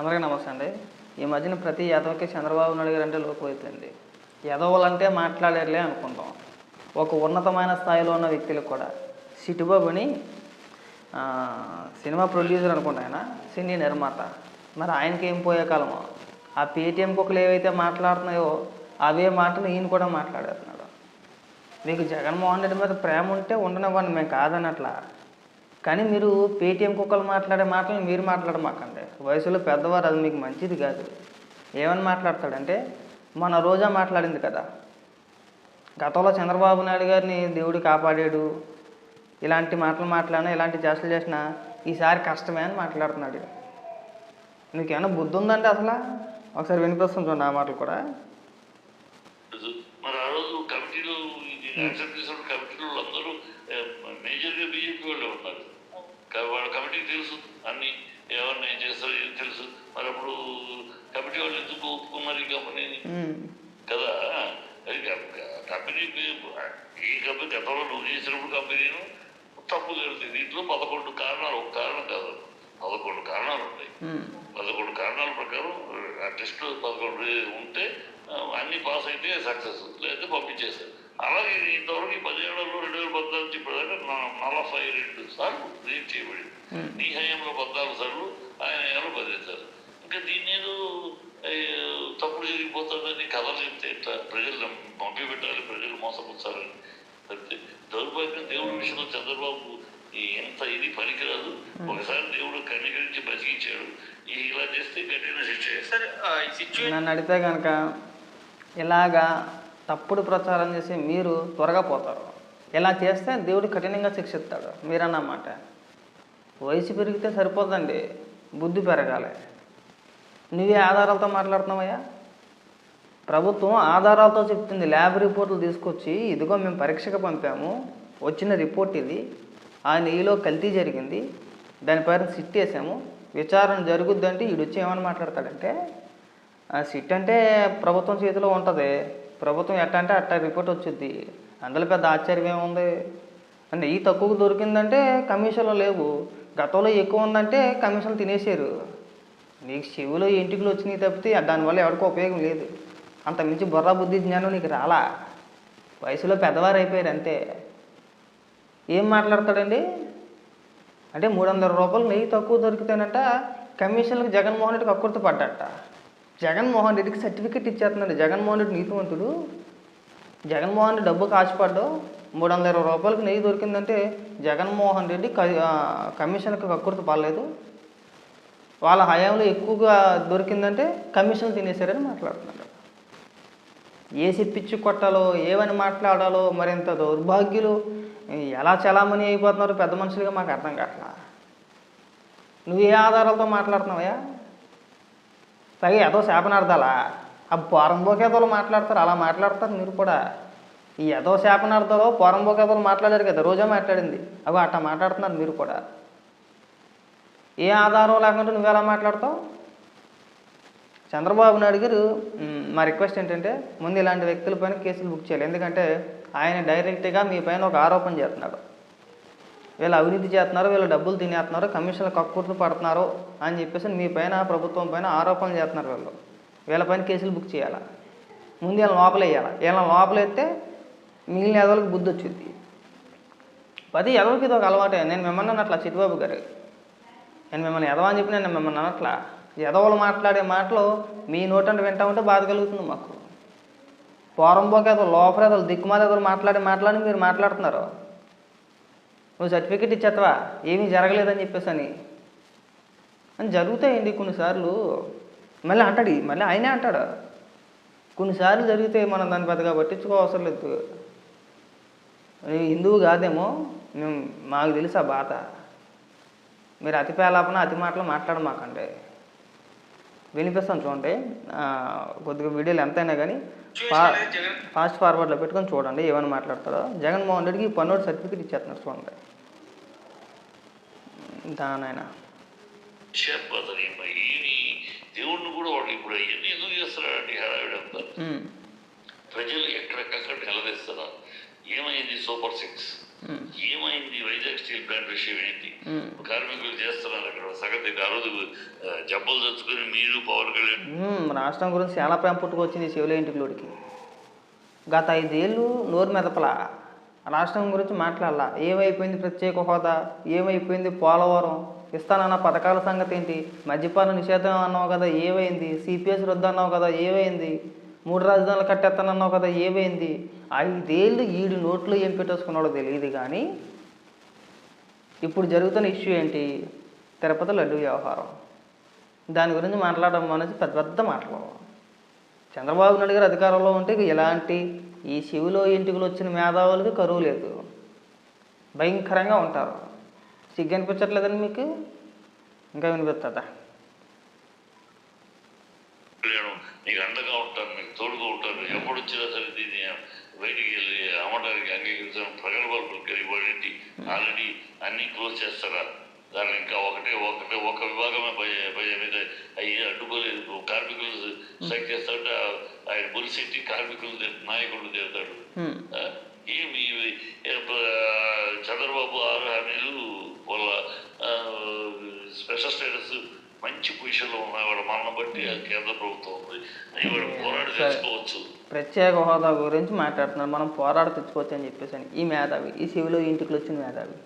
అందరికీ నమస్తే అండి. ఈ మధ్యన ప్రతి యాదవకి చంద్రబాబు నాయుడు గారు అంటే లోపు యాదవులంటే మాట్లాడేర్లే అనుకుంటాం. ఒక ఉన్నతమైన స్థాయిలో ఉన్న వ్యక్తులకు కూడా. సిటిబాబుని సినిమా ప్రొడ్యూసర్ అనుకుంటా ఆయన సినీ నిర్మాత. మరి ఆయనకి ఏం పోయే కాలమో? ఆ పేటీఎం కుక్కలు ఏవైతే మాట్లాడుతున్నాయో అవే మాటలు ఈయన కూడా మాట్లాడేస్తున్నాడు మీకు జగన్మోహన్ రెడ్డి మీద ప్రేమ ఉంటే ఉండనివ్వండి మేము కాదనట్లా. కానీ మీరు పేటీఎం కుక్కలు మాట్లాడే మాటలు మీరు మాట్లాడమాకండి. వయసులో పెద్దవారు అది మీకు మంచిది కాదు. ఏమని మాట్లాడతాడంటే మన రోజా మాట్లాడింది కదా. గతంలో చంద్రబాబు నాయుడు గారిని దేవుడు కాపాడాడు. ఇలాంటి మాటలు మాట్లాడినా ఇలాంటి చేష్టలు చేసినా ఈసారి కష్టమే అని మాట్లాడుతున్నాడు నీకు ఏమైనా బుద్ధి ఉందంటే అసలు? ఒకసారి వినిపిస్తుంది చూడండి ఆ మాటలు కూడా. తెలుసు. మరి ఆ రోజు కమిటీలో ఇది యాక్సెప్ట్ చేసిన కమిటీలో అందరూ మేజర్గా బీజేపీ వాళ్ళే ఉన్నారు కా- వాళ్ళ కమిటీకి తెలుసు. అన్ని ఎవరిని ఏం చేస్తారో ఏం తెలుసు. మరి అప్పుడు కమిటీ వాళ్ళు ఎందుకు ఒప్పుకున్నారు ఈ కంపెనీని కదా? అది కంపెనీ ఈ కంపెనీ గతంలో నువ్వు చేసినప్పుడు కంపెనీను తప్పు జరుగుతుంది దీంట్లో పదకొండు కారణాలు. ఒక కారణం కాదు. పదకొండు కారణాలు ఉంటాయి. పదకొండు కారణాల ప్రకారం ఆ టెస్ట్ పదకొండు ఉంటే అన్ని పాస్ అయితే సక్సెస్. లేదా పంపించేస్తారు అలాగే ఇంతవరకు ఈ పదిహేడులో రెండు వేల పద్నాలుగు నుంచి ఇప్పటిదాకా నా- నలభై రెండు సార్లు రిలీజ్ చేయబడింది. నీ హయాంలో పద్నాలుగు సార్లు ఆయన హయాంలో పదిహేను సార్లు. ఇంకా దీన్ని ఏదో తప్పుడు జరిగిపోతుందని కథలు చెప్తే ఎట్లా? ప్రజలు పంపి పెట్టాలి ప్రజలు మోసపుచ్చారని చెప్తే. దౌర్భాగ్యం దేవుడి విషయంలో చంద్రబాబు ఈ ఎంత ఇది పనికిరాదు. ఒకసారి దేవుడు కనికరించి బతికించాడు ఇలా చేస్తే కఠిన శిక్ష నన్ను అడిగితే కనుక ఇలాగా తప్పుడు ప్రచారం చేసి మీరు త్వరగా పోతారు. ఇలా చేస్తే దేవుడు కఠినంగా శిక్షిస్తాడు. మీరన్నమాట. వయసు పెరిగితే సరిపోదండి బుద్ధి పెరగాలి. నువ్వే ఆధారాలతో మాట్లాడుతున్నావయ్యా? ప్రభుత్వం ఆధారాలతో చెప్తుంది. ల్యాబ్ రిపోర్ట్లు తీసుకొచ్చి ఇదిగో మేము పరీక్షకు పంపాము. వచ్చిన రిపోర్ట్ ఇది. ఆ నెయ్యిలో కల్తీ జరిగింది. దానిపైన సిట్ వేసాము. విచారణ జరుగుద్దంటే ఈడొచ్చి వచ్చి ఏమని మాట్లాడతాడంటే ఆ సిట్ అంటే ప్రభుత్వం చేతిలో ఉంటుంది. ప్రభుత్వం ఎట్ట అంటే అట్ట రిపోర్ట్ వచ్చింది అందులో పెద్ద ఆశ్చర్యం ఏముంది? నెయ్యి తక్కువ దొరికిందంటే కమిషన్లు లేవు. గతంలో ఎక్కువ ఉందంటే కమిషన్లు తినేసారు నీకు చెవిలో ఇంటికి వచ్చినాయి తప్పితే దానివల్ల ఎవరికీ ఉపయోగం లేదు. అంత మించి బుర్ర బుద్ధి జ్ఞానం నీకు రాలా? వయసులో పెద్దవారు అయిపోయారు అంతే. ఏం మాట్లాడతాడండి? అంటే మూడు వందల రూపాయలు నెయ్యి తక్కువ దొరికితేనట కమిషన్లకు జగన్మోహన్ రెడ్డికి అక్కుర్తి పడ్డట జగన్మోహన్ రెడ్డికి సర్టిఫికెట్ ఇచ్చేస్తున్నాడు జగన్మోహన్ రెడ్డి నీతివంతుడు. జగన్మోహన్ రెడ్డి డబ్బు కాచిపడ్డు మూడు వందల ఇరవై రూపాయలకు నెయ్యి దొరికిందంటే జగన్మోహన్ రెడ్డి కమిషన్కి కక్కుర్తి పడలేదు. వాళ్ళ హయాంలో ఎక్కువగా దొరికిందంటే కమిషన్ తినేశారని మాట్లాడుతున్నారు. ఏ పిచ్చి కొట్టాలో ఏమని మాట్లాడాలో మరింత దౌర్భాగ్యులు ఎలా చలామణి అయిపోతున్నారు పెద్ద మనుషులుగా మాకు అర్థం కావట్లా నువ్వు ఏ ఆధారాలతో మాట్లాడుతున్నావయ్యా? పైగా ఏదో శాపనార్థాలా? ఆ పోరంబోకేతలు మాట్లాడతారు అలా మాట్లాడతారు మీరు కూడా. ఈ యదో శాపనార్థాలు పోరంబోకేతలు మాట్లాడారు కదా రోజా మాట్లాడింది. అవి అట్లా మాట్లాడుతున్నారు మీరు కూడా. ఏ ఆధారం లేకుండా నువ్వు ఎలా మాట్లాడతావు? చంద్రబాబు నాయుడు గారు మా రిక్వెస్ట్ ఏంటంటే ముందు ఇలాంటి వ్యక్తుల పైన కేసులు బుక్ చేయాలి. ఎందుకంటే ఆయన డైరెక్ట్గా మీ పైన ఒక ఆరోపణ చేస్తున్నాడు. వీళ్ళు అవినీతి చేస్తున్నారు వీళ్ళు డబ్బులు తినేస్తున్నారు కమిషన్లు కక్కుర్లు పడుతున్నారు అని చెప్పేసి మీ పైన ప్రభుత్వం పైన ఆరోపణలు చేస్తున్నారు వీళ్ళు. వీళ్ళపైన కేసులు బుక్ చేయాలా? ముందు వీళ్ళని లోపలేయాలి? వీళ్ళని లోపలేస్తే మిగిలిన ఎదవలకు బుద్ధి వచ్చింది పది ఎదవకి ఇది ఒక అలవాటే. నేను మిమ్మల్ని అన్నట్లా చిట్టుబాబు గారు. నేను మిమ్మల్ని ఎదవ అని చెప్పి నేను మిమ్మల్ని అనట్లా. ఎదవలు మాట్లాడే మాటలు మీ నోటంటే వింటా ఉంటే బాధ కలుగుతుంది మాకు. పోరంబోకేదో లోపలేదలు దిక్కుమాలేదో మాట్లాడి మాట్లాడి మీరు మాట్లాడుతున్నారు. నువ్వు సర్టిఫికెట్ ఇచ్చేస్తావా ఏమీ జరగలేదని చెప్పేసి అని జరుగుతాయండి కొన్నిసార్లు. మళ్ళీ అంటాడు మళ్ళీ ఆయనే అంటాడు. కొన్నిసార్లు జరిగితే మనం దాన్ని పెద్దగా పట్టించుకో అవసరం లేదు హిందువు కాదేమో మేము మాకు తెలుసు ఆ బాధ. మీరు అతి పేలాపన అతి మాటలు మాట్లాడమాకండి వినిపిస్తాను చూడండి. కొద్దిగా వీడియోలు ఎంతైనా కానీ సిచ్యువేషన్ ఫాస్ట్ ఫార్వర్డ్లో పెట్టుకొని చూడండి ఏమని మాట్లాడతాడో. జగన్మోహన్ రెడ్డికి పన్నోడు సర్టిఫికేట్ ఇచ్చేస్తున్నారు చూడండి. దానైనా. చెప్పదని దేవుడిని కూడా వాడు ఇప్పుడు అవన్నీ ఎందుకు చేస్తున్నాడండి హడావిడంతా ప్రజలు ఎక్కడికక్కడ నిలదీస్తున్నారు? ఏమైంది సూపర్ సిక్స్? ఏమైంది వైజాగ్ స్టీల్ ప్లాంట్ విషయం ఏంటి? కార్మికులు చేస్తున్నారు అక్కడ. సగం ఆ రోజు జబ్బలు తెచ్చుకొని మీరు పవన్ కళ్యాణ్. రాష్ట్రం గురించి చాలా ప్రేమ పుట్టుకొచ్చింది శివుల ఇంటికి గత ఐదేళ్ళు నోరు మెదపలా. రాష్ట్రం గురించి మాట్లాడాల. ఏమైపోయింది ప్రత్యేక హోదా? ఏమైపోయింది పోలవరం? ఇస్తానన్న పథకాల సంగతి ఏంటి మద్యపాన నిషేధం అన్నావు కదా ఏవైంది సిపిఎస్ రద్దు అన్నావు కదా ఏవైంది మూడు రాజధానులు కట్టేస్తానన్నావు కదా ఏవైంది ఐదేళ్ళు ఈడు నోట్లో ఏం పెట్టేసుకున్నాడో తెలియదు కానీ ఇప్పుడు జరుగుతున్న ఇష్యూ ఏంటి? తిరుపతి లడ్డు వ్యవహారం. దాని గురించి మాట్లాడడం అనేది పెద్ద పెద్ద మాటలు. చంద్రబాబు నాయుడు గారు అధికారంలో ఉంటే ఎలాంటి ఈ శివులో ఇంటికి వచ్చిన మేధావులకి కరువు లేదు. భయంకరంగా ఉంటారు. సిగ్గు అనిపించట్లేదండి మీకు? ఇంకా వినిపిస్తుందా? నేను నీకు అండగా ఉంటాను నీకు తోడుగా ఉంటాను. ఎప్పుడు వచ్చినా సరే దీన్ని బయటికి వెళ్ళి అమ్మడానికి అంగీకరించిన. ప్రగల్భాలు పలికారు ఇవ్వండి ఆల్రెడీ అన్ని క్లోజ్ చేస్తారా? దాన్ని ఇంకా ఒకటే ఒకటే ఒక విభాగమే మీద అడ్డుకోలేదు. కార్మికులు చేస్తాడంటే ఆయన బొలిసెట్టి కార్మికులు నాయకులు చేస్తాడు ఏమి చంద్రబాబు ఆరు హామీలు వాళ్ళ స్పెషల్ స్టేటస్ మంచి పొజిషన్లో ఉన్నాయి వాళ్ళ మరణం బట్టి కేంద్ర ప్రభుత్వం ఉంది. ఇవాళ పోరాడి. తెచ్చుకోవచ్చు. ప్రత్యేక హోదా గురించి మాట్లాడుతున్నారు. మనం పోరాడ తెచ్చుకోవచ్చు అని చెప్పేసి ఈ మేధావి ఈ శివులో ఇంటికి వచ్చిన మేధావి.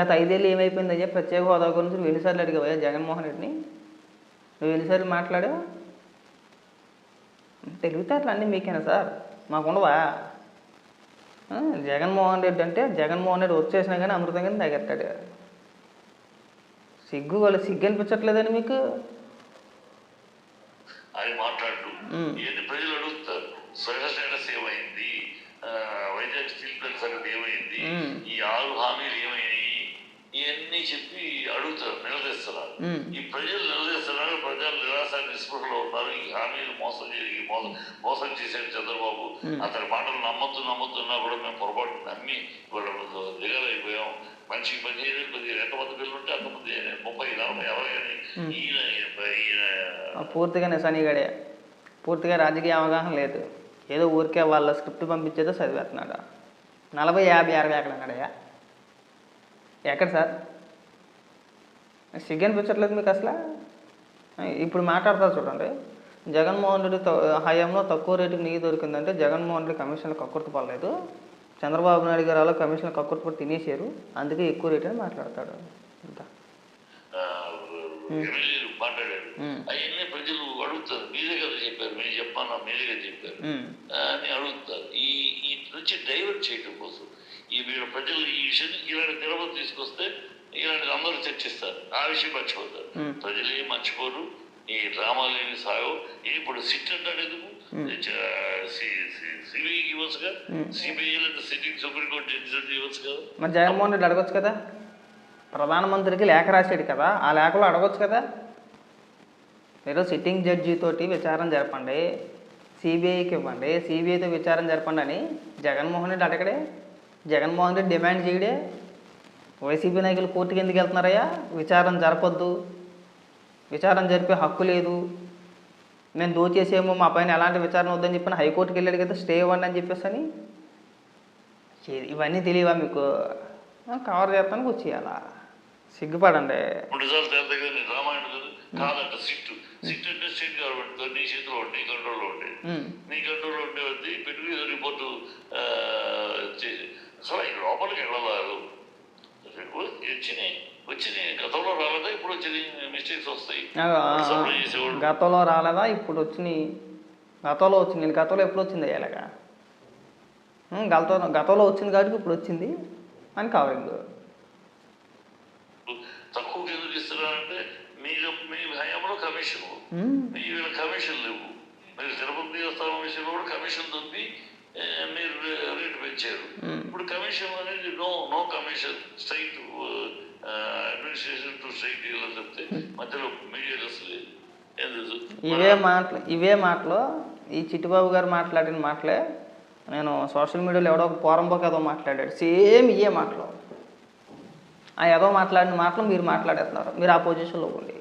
గత ఐదేళ్ళు ఏమైపోయింది అయ్యా ప్రత్యేక హోదా గురించి నువ్వు ఎన్నిసార్లు అడిగావయ్యా జగన్మోహన్ రెడ్డిని? నువ్వు ఎన్నిసార్లు మాట్లాడావు? తెలివితేటలు అన్నీ మీకేనా సార్? మాకుండవా? జగన్మోహన్ రెడ్డి అంటే జగన్మోహన్ రెడ్డి వచ్చేసినా కానీ అమృతం కానీ తగ్గెత్తాడు సిగ్గు వాళ్ళు సిగ్గు అనిపించట్లేదని మీకు ఆయన మాట్లాడు. ఏంటి ప్రజలు అడుగుతారు స్టేటస్ ఏమైంది వైజాగ్ స్టీల్ ప్లాంట్ సంగతి ఏమైంది మ్మ్. ఈ ఆరు హామీలు ఏమైనాయి ఇవన్నీ చెప్పి అడుగుతారు నిలదీస్తున్నారు. ఈ ప్రజలు నిరాశ నిస్పృహలో ఉన్నారు. ఈ హామీలు మోసం చేసి మోసం మోసం చేశాడు చంద్రబాబు. అతని మాటలు నమ్మొద్దు నమ్మొద్దున్నా కూడా మేము పొరపాటు నమ్మి వాళ్ళు దిగలైపోయాం మనిషికి పదిహేను పదిహేను ఎంతమంది పిల్లలు ఉంటే అంతమంది ముప్పై నలభై యాభై అని ఈయన ఈయన పూర్తిగా నిశానిగాడే పూర్తిగా రాజకీయ అవగాహన లేదు. ఏదో ఊరికే వాళ్ళ స్క్రిప్ట్ పంపించేదో చదివేస్తున్నాడు? నలభై యాభై అరవై ఎక్కడ అన్నాడయ్యా ఎక్కడ సార్? సిగ్గు అనిపించట్లేదు మీకు అసలు? ఇప్పుడు మాట్లాడతారు చూడండి. జగన్మోహన్ రెడ్డి హయాంలో తక్కువ రేటుకి నెయ్యి దొరికిందంటే జగన్మోహన్ రెడ్డి కమిషన్లు కక్కుర్తి పడలేదు. చంద్రబాబు నాయుడు గారు అలా కమిషన్లు కక్కుర్తి పడి తినేసారు అందుకే ఎక్కువ రేటు అని మాట్లాడతాడు. ఇంకా మ్మ్. అవన్నీ ప్రజలు అడుగుతారు. మీరే కదా చెప్పారు మీరు చెప్పాను మీరే కదా చెప్పారు. అని అడుగుతారు. ఈ ఈ నుంచి డైవర్ట్ చేయడం కోసం ఈ వీళ్ళ ప్రజలు ఈ విషయం ఇలాంటి తిరుపతి తీసుకొస్తే ఇలాంటి అందరూ చర్చిస్తారు. ఆ విషయం మర్చిపోతారు. ప్రజలు ఏం మర్చిపోరు. ఈ డ్రామాలు ఏమి సాగవు. ఇప్పుడు సిట్ అంటాడు ఎందుకు? సిబిఐ లేదా సిట్టింగ్ సుప్రీంకోర్టు జడ్జి ఇవ్వచ్చు కదా? మరి జగన్మోహన్ రెడ్డి అడగొచ్చు కదా? ప్రధానమంత్రికి లేఖ రాశాడు కదా? ఆ లేఖలో అడగొచ్చు కదా? మీరు సిట్టింగ్ జడ్జి తోటి విచారణ జరపండి. సిబిఐకి ఇవ్వండి. సిబిఐతో విచారణ జరపండి అని జగన్మోహన్ రెడ్డి అడగడే. జగన్మోహన్ రెడ్డి డిమాండ్ చేయడే. వైసీపీ నాయకులు కోర్టుకి ఎందుకు వెళ్తున్నారయ్యా? విచారణ జరపొద్దు. విచారణ జరిపే హక్కు లేదు. నేను దోచేసేమో మా పైన ఎలాంటి విచారణ వద్దని చెప్పిన హైకోర్టుకి వెళ్ళాడు కదా స్టే ఇవ్వండి అని చెప్పేసి అని. ఇవన్నీ తెలియవా మీకు? కవర్ చేస్తానికి వచ్చేయాలా? సిగ్గుపడండి. కాదంట సిట్ సిట్ అంటే స్టేట్ గవర్నమెంట్ నీ చేతిలో ఉండే నీ కంట్రోల్లో ఉండే. ఉమ్, నీ కంట్రోల్లో ఉండేది పెట్టుకుని ఏదో రిపోర్టు లోపలికి వచ్చినాయి. వచ్చినాయి. గతంలో రాలేదా? ఇప్పుడు వచ్చినాయి. మిస్టేక్స్ వస్తాయి. సప్లై గతంలో రాలేదా? ఇప్పుడు వచ్చినాయి. గతంలో వచ్చింది. గతంలో ఎప్పుడు వచ్చింది ఇలాగా గతంలో గతంలో వచ్చింది కాబట్టి ఇప్పుడు వచ్చింది అని కవరింగ్ తక్కువ ఎందుకు ఇస్తున్నారంటే మీరు మీ హయాంలో కమిషన్. మీ కమిషన్ లేవు. మీరు తిరుపతి దేవస్థానం విషయంలో కూడా కమిషన్ ఆ, మీరు రేటు పెంచారు. ఇప్పుడు కమిషన్ అనేది no no commission straight administration to straight dealer చెప్తే మధ్యలో మీడియా అసలు ఇవే మాటలు ఇవే మాటలు. ఈ చిట్టిబాబు గారు మాట్లాడిన మాటలే. నేను సోషల్ మీడియాలో ఎవడో ఒక పోరంబోకి ఏదో మాట్లాడాడు. సేమ్ ఇవే మాటలు. ఆ ఏదో మాట్లాడిన మాటలు మీరు మాట్లాడేస్తున్నారు. మీరు ఆ పొజిషన్లో ఉండి.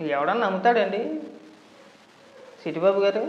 ఇది ఎవడన్నా నమ్ముతాడండి? సిటిబాబు గారు?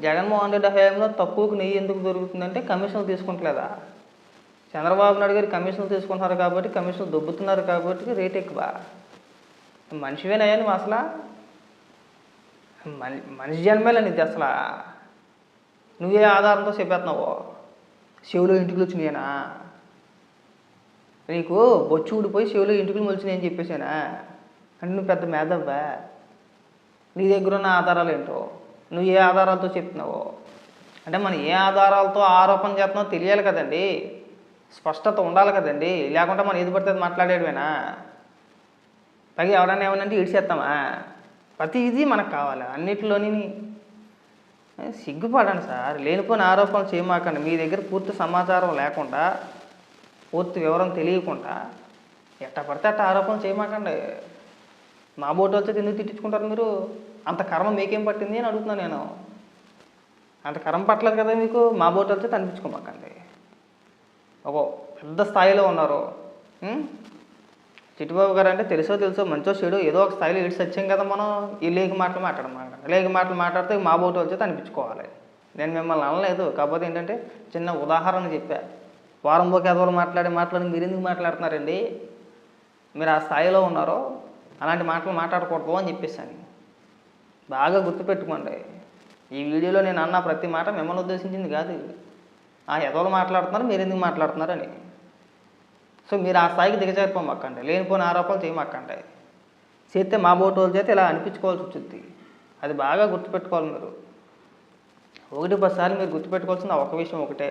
జగన్మోహన్ రెడ్డి హయాంలో తక్కువకు నెయ్యి ఎందుకు దొరుకుతుందంటే కమిషన్లు తీసుకుంటలేదా? చంద్రబాబు నాయుడు గారు కమిషన్లు తీసుకుంటున్నారు కాబట్టి కమిషన్లు దొబ్బుతున్నారు కాబట్టి రేట్ ఎక్కువ. మనిషివేనయ్యా నువ్వు అసలు? మని మనిషి జన్మేలా నీది అసలు. నువ్వే ఆధారంతో చెప్పేస్తున్నావు? చెవులో ఇంటికి వచ్చినాయనా నీకు బొచ్చు ఊడిపోయి చెవులో ఇంటికి మొలిచినాయని చెప్పేసానా? అంటే నువ్వు పెద్ద మేధవ్వా? నీ దగ్గర ఉన్న ఆధారాలు ఏంటో? నువ్వు ఏ ఆధారాలతో చెప్తున్నావో? అంటే మనం ఏ ఆధారాలతో ఆరోపణ చేస్తున్నావో తెలియాలి కదండి. స్పష్టత ఉండాలి కదండి. లేకుంటే మనం ఏది పడితే అది పైగా ఎవరైనా ఏమనంటే ఇడిచేస్తామా ప్రతి ఇది మనకు కావాలి. అన్నిటిలోని సిగ్గుపడండి సార్. లేనిపోయిన ఆరోపణలు చేయమాకండి. మీ దగ్గర పూర్తి సమాచారం లేకుండా పూర్తి వివరం తెలియకుండా ఎట్ట పడితే అట్ట ఆరోపణలు చేయమాకండి. మా బోటు వచ్చి ఎందుకు తిట్టించుకుంటారు మీరు? అంత కర్మ మీకేం పట్టింది అని అడుగుతున్నాను నేను. అంత కర్మ పట్టలేదు కదా మీకు? మా బోట్ వచ్చి అనిపించుకోమాకండి ఒక పెద్ద స్థాయిలో ఉన్నారు. చిట్టిబాబు చిట్టుబాబు గారు అంటే తెలుసో తెలుసో మంచో చెడు ఏదో ఒక స్థాయిలో ఇటు సత్యం కదా మనం. ఈ లేక మాటలు మాట్లాడమాట లేక మాటలు మాట్లాడితే మా బోటు వచ్చి అనిపించుకోవాలి నేను మిమ్మల్ని అనలేదు. కాకపోతే ఏంటంటే చిన్న ఉదాహరణ చెప్పా. వారం పోకి ఎదవలు మాట్లాడి మాట్లాడి మీరు ఎందుకు మాట్లాడుతున్నారండి? మీరు ఆ స్థాయిలో ఉన్నారో అలాంటి మాటలు మాట్లాడకూడదు అని చెప్పేసాను బాగా గుర్తుపెట్టుకోండి. ఈ వీడియోలో నేను అన్న ప్రతి మాట మిమ్మల్ని ఉద్దేశించింది కాదు ఆ ఎదవలు మాట్లాడుతున్నారు మీరు ఎందుకు మాట్లాడుతున్నారని సో మీరు ఆ స్థాయికి దిగజారిపోమక్కండి లేనిపోయిన ఆరోపణలు చేయమక్కండి చేస్తే మా బోటు వాళ్ళ చేస్తే ఇలా అనిపించుకోవాల్సి వచ్చింది. అది బాగా గుర్తుపెట్టుకోవాలి మీరు. ఒకటి పది మీరు గుర్తుపెట్టుకోవాల్సిన ఒక విషయం ఒకటే.